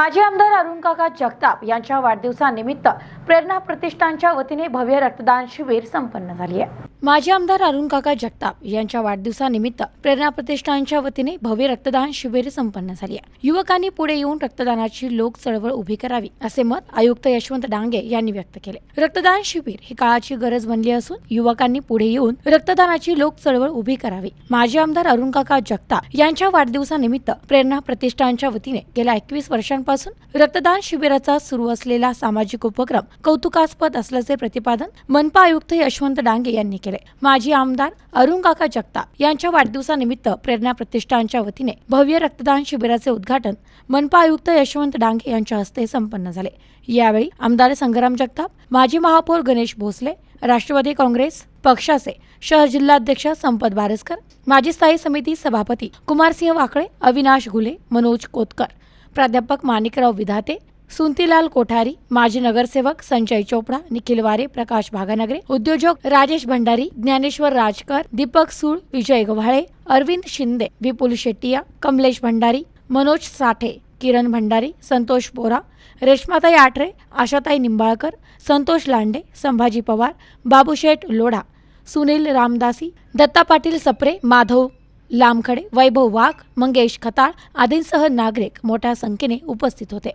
माजी आमदार अरुण काका जगताप यांच्या वाढदिवसानिमित्त प्रेरणा प्रतिष्ठानच्या वतीने भव्य रक्तदान शिबिर संपन्न झाली आहे. माजी आमदार अरुण काका जगताप यांच्या वाढदिवसानिमित्त प्रेरणा प्रतिष्ठानच्या वतीने भव्य रक्तदान शिबिर संपन्न झाली आहे. युवकांनी पुढे येऊन रक्तदानाची लोक चळवळ उभी करावी असे मत आयुक्त यशवंत डांगे यांनी व्यक्त केले. रक्तदान शिबिर ही काळाची गरज बनली असून युवकांनी पुढे येऊन रक्तदानाची लोक चळवळ उभी करावी. माजी आमदार अरुण काका जगताप यांच्या वाढदिवसानिमित्त प्रेरणा प्रतिष्ठानच्या वतीने गेल्या एकवीस वर्षांपासून रक्तदान शिबिराचा सुरू असलेला सामाजिक उपक्रम कौतुकास्पद असल्याचे प्रतिपादन मनपा आयुक्त यशवंत डांगे यांनी केले. माजी आमदार अरुण काका जगताप यांच्या वाढदिवसानिमित्त प्रेरणा प्रतिष्ठानच्या वतीने भव्य रक्तदान शिबिराचे उद्घाटन मनपा आयुक्त यशवंत डांगे यांच्या हस्ते संपन्न झाले. यावेळी आमदार संग्राम जगताप माजी महापौर गणेश भोसले राष्ट्रवादी काँग्रेस पक्षाचे शहर जिल्हाध्यक्ष संपत बारसकर माजी स्थायी समिती सभापती कुमारसिंह वाकळे अविनाश घुले मनोज कोतकर प्राध्यापक माणिकराव विधाते सुंतीलाल कोठारी माजी नगरसेवक संजय चोपडा निखिल वारे प्रकाश भागानगरे उद्योजक राजेश भंडारी ज्ञानेश्वर राजकर दीपक सूळ विजय गव्हाळे अरविंद शिंदे विपुल शेट्टिया कमलेश भंडारी मनोज साठे किरण भंडारी संतोष बोरा रेश्माताई आठरे आशाताई निंबाळकर संतोष लांडे संभाजी पवार बाबूशेठ लोढा सुनील रामदासी दत्ता पाटील सप्रे माधव लांबखडे वैभव वाघ मंगेश खताळ आदींसह नागरिक मोठ्या संख्येने उपस्थित होते.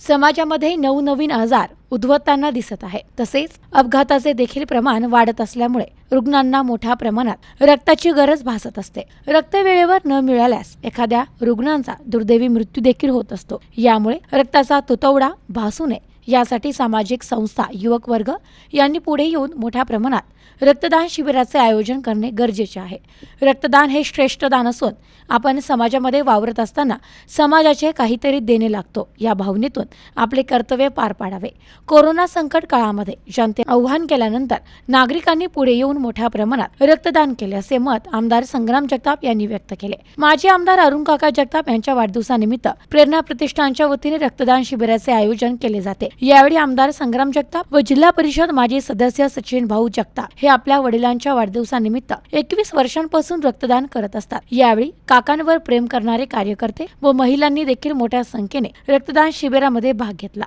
समाजामध्ये नवनवीन आजार उद्भवताना दिसत आहे. तसेच अपघाताचे देखील प्रमाण वाढत असल्यामुळे रुग्णांना मोठ्या प्रमाणात रक्ताची गरज भासत असते. रक्त वेळेवर न मिळाल्यास एखाद्या रुग्णांचा दुर्दैवी मृत्यू देखील होत असतो. यामुळे रक्ताचा तुतवडा भासू नये. यासाठी सामाजिक संस्था युवक वर्ग यांनी पुढे येऊन मोठ्या प्रमाणात रक्तदान शिबिराचे आयोजन करणे गरजेचे आहे. रक्तदान हे श्रेष्ठ दान असून आपण समाजामध्ये वावरत असताना समाजाचे काहीतरी देणे लागतो या भावनेतून आपले कर्तव्य पार पाडावे. कोरोना संकट काळामध्ये जनते आव्हान केल्यानंतर नागरिकांनी पुढे येऊन मोठ्या प्रमाणात रक्तदान केले असे मत आमदार संग्राम जगताप यांनी व्यक्त केले. माजी आमदार अरुण काका जगताप यांच्या वाढदिवसानिमित्त प्रेरणा प्रतिष्ठानच्या वतीने रक्तदान शिबिराचे आयोजन केले जाते. यावेळी आमदार संग्राम जगताप व जिल्हा परिषद माजी सदस्य सचिन भाऊ जगताप हे आपल्या वडिलांच्या वाढदिवसानिमित्त एकवीस वर्षांपासून रक्तदान करत असतात. यावेळी काकांवर प्रेम करणारे कार्यकर्ते व महिलांनी देखील मोठ्या संख्येने रक्तदान शिबिरामध्ये भाग घेतला.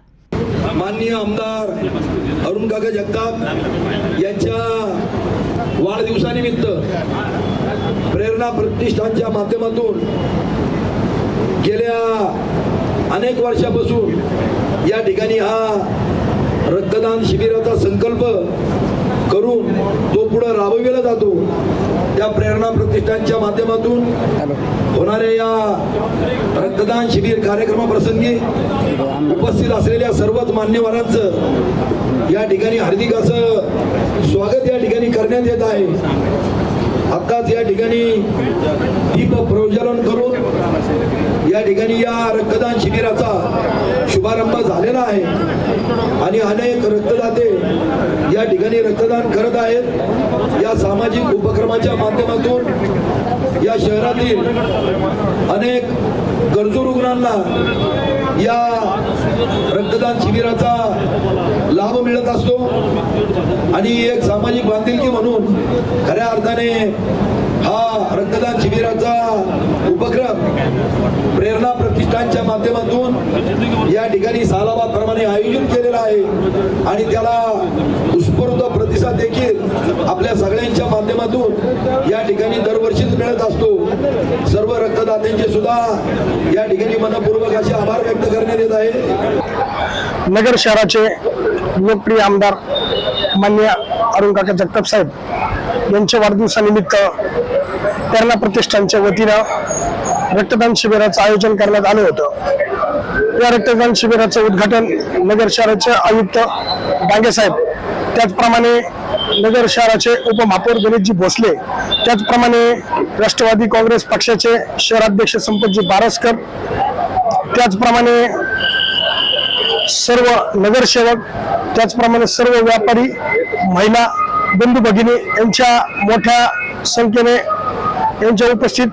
माननीय आमदार अरुण काका जगताप यांच्या वाढदिवसानिमित्त प्रेरणा प्रतिष्ठानच्या माध्यमातून गेल्या अनेक वर्षापासून ठिकाणी हा रक्तदान शिबिराचा संकल्प करून तो पुढे राबविला जातो. त्या प्रेरणा प्रतिष्ठानच्या माध्यमातून होणाऱ्या या रक्तदान शिबिर कार्यक्रमाप्रसंगी उपस्थित असलेल्या सर्वच मान्यवरांचं या ठिकाणी हार्दिक असं स्वागत या ठिकाणी करण्यात येत आहे. आत्ताच या ठिकाणी दीप प्रज्वलन करून या ठिकाणी या रक्तदान शिबिराचा शुभारंभ झालेला आहे. आणि अनेक रक्तदाते या ठिकाणी रक्तदान करत आहेत. या सामाजिक उपक्रमाच्या माध्यमातून या शहरातील अनेक गरजू रुग्णांना या रक्तदान शिबिराचा लाभ मिळत असतो. आणि एक सामाजिक बांधिलकी म्हणून खऱ्या अर्थाने हा रक्तदान शिबिराचा उपक्रम प्रेरणा प्रतिष्ठानच्या माध्यमातून या ठिकाणी सालाबाद प्रमाणे आयोजित केलेला आहे. आणि त्याला उत्स्फूर्त प्रतिसाद देखील आपल्या सगळ्यांच्या माध्यमातून या ठिकाणी दरवर्षीच मिळत असतो. सर्व रक्तदात्यांचे सुद्धा या ठिकाणी मनपूर्वक असे आभार व्यक्त करण्यात येत आहे. नगर शहराचे लोकप्रिय आमदार मान्य अरुण काका जगताप साहेब यांच्या वाढदिवसानिमित्त प्रेरणा प्रतिष्ठानच्या वतीनं रक्तदान शिबिराचं आयोजन करण्यात आलं होतं. या रक्तदान शिबिराचं उद्घाटन नगर शहराचे आयुक्त डांगे साहेब त्याचप्रमाणे नगर शहराचे उपमहापौर गणेशजी भोसले त्याचप्रमाणे राष्ट्रवादी काँग्रेस पक्षाचे शहराध्यक्ष संपतजी बारसकर त्याचप्रमाणे सर्व नगरसेवक त्याचप्रमाणे सर्व व्यापारी महिला बंधू भगिनी यांच्या मोठ्या संख्येने यांच्या उपस्थित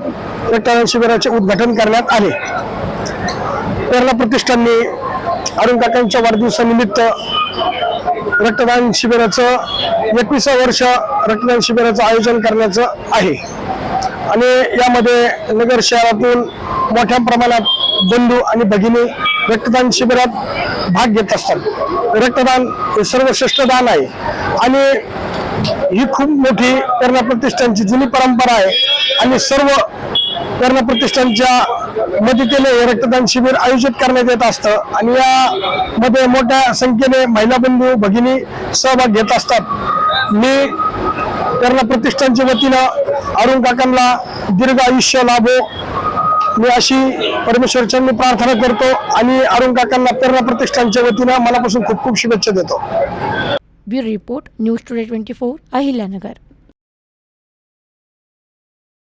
रक्तदान शिबिराचे उद्घाटन करण्यात आले. प्रेरणा प्रतिष्ठानने अरुण काकांच्या वाढदिवसानिमित्त रक्तदान शिबिराचं एकविसावं वर्ष रक्तदान शिबिराचं आयोजन करण्याचं आहे. आणि यामध्ये नगर शहरातून मोठ्या प्रमाणात बंधू आणि भगिनी रक्तदान शिबिरात भाग घेत असतात. रक्तदान हे सर्वश्रेष्ठ दान आहे. आणि ही खूप मोठी कर्ण प्रतिष्ठानची जुनी परंपरा आहे. आणि सर्व कर्ण प्रतिष्ठानच्या मदतीने हे रक्तदान शिबिर आयोजित करण्यात येत असतं. आणि यामध्ये मोठ्या संख्येने महिला बंधू भगिनी सहभाग घेत असतात. मी कर्ण प्रतिष्ठानच्या वतीनं अरुण काकांना दीर्घ आयुष्य लाभो. मी अशी परमेश्वरच्यांनी प्रार्थना करतो आणि अरुण काकांना प्रेरणा प्रतिष्ठानच्या वतीनं मनापासून खूप खूप शुभेच्छा देतो. Bureau Report, News Today 24, Ahilanagar.